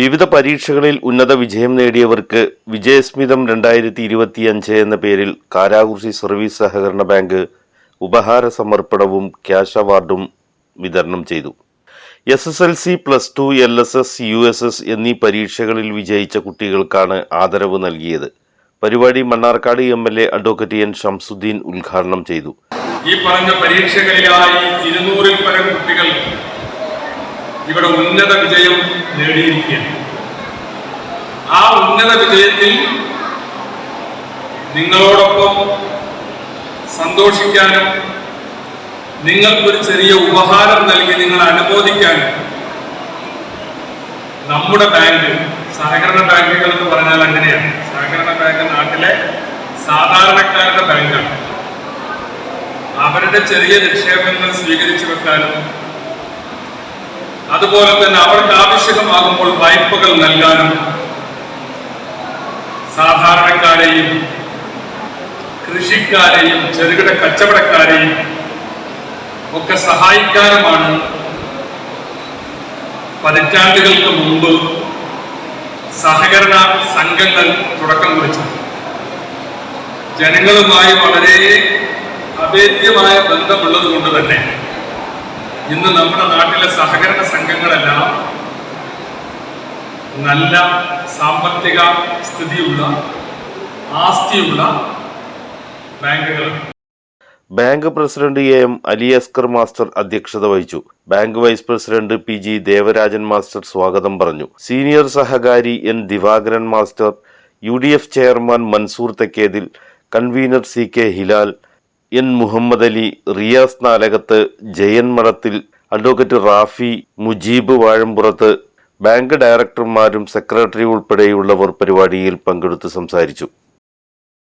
വിവിധ പരീക്ഷകളിൽ ഉന്നത വിജയം നേടിയവർക്ക് വിജയസ്മിതം രണ്ടായിരത്തി ഇരുപത്തിയഞ്ച് എന്ന പേരിൽ കാരാകുർശി സർവീസ് സഹകരണ ബാങ്ക് ഉപഹാര സമർപ്പണവും ക്യാഷ് അവാർഡും വിതരണം ചെയ്തു. S S L C plus two L S S U S S എന്നീ പരീക്ഷകളിൽ വിജയിച്ച കുട്ടികൾക്കാണ് ആദരവ് നൽകിയത്. പരിപാടി Mannarkkad M L A advocate N Shamsuddin ഉദ്ഘാടനം ചെയ്തു. ഈ പറഞ്ഞ പരീക്ഷകളിലായി ഇരുന്നൂറിൽ പരം കുട്ടികൾ ഇവിടെ ഉന്നത വിജയം നേടിയിരിക്കുകയാണ്. ആ ഉന്നത വിജയത്തിൽ നിങ്ങളോടൊപ്പം സന്തോഷിക്കാനും നിങ്ങൾക്കൊരു ചെറിയ ഉപഹാരം നൽകി നിങ്ങളെ അനുമോദിക്കാനും നമ്മുടെ ബാങ്ക് സഹകരണ ബാങ്കുകൾ എന്ന് പറഞ്ഞാൽ അങ്ങനെയാണ്. സഹകരണ ബാങ്ക് നാട്ടിലെ സാധാരണക്കാരുടെ ബാങ്കാണ്. അവരുടെ ചെറിയ നിക്ഷേപങ്ങൾ സ്വീകരിച്ചു വെക്കാനും അതുപോലെ തന്നെ അവർക്ക് ആവശ്യമാകുമ്പോൾ വായ്പകൾ നൽകാനും സാധാരണക്കാരെയും കൃഷിക്കാരെയും ചെറുകിട കച്ചവടക്കാരെയും ഒക്കെ സഹായിക്കാനുമാണ് പതിറ്റാണ്ടുകൾക്ക് മുമ്പ് സഹകരണ സംഘങ്ങൾ തുടക്കം കുറിച്ചത്. ജനങ്ങളുമായി വളരെ അഭേദ്യമായ ബന്ധമുള്ളത് കൊണ്ട് തന്നെ ഇന്ന് നമ്മുടെ നാട്ടിലെ സഹകരണ സംഘങ്ങളെല്ലാം നല്ല സാമ്പത്തിക സ്ഥിതിയുള്ള ആസ്തിയുള്ള ബാങ്കുകൾ bank president A M Ali Askar master അധ്യക്ഷത വഹിച്ചു. Bank vice president P G Devarajan master സ്വാഗതം പറഞ്ഞു. Senior സഹകാരി N Divakaran master U D F chairman Mansoor Thekkethil convener C K Hilal N Muhammad Ali Riyas Nalakath Jayan Marathil advocate Rafi Mujeeb Vazhampurath bank ഡയറക്ടർമാരും secretary ഉൾപ്പെടെയുള്ളവർ പരിപാടിയിൽ പങ്കെടുത്ത് സംസാരിച്ചു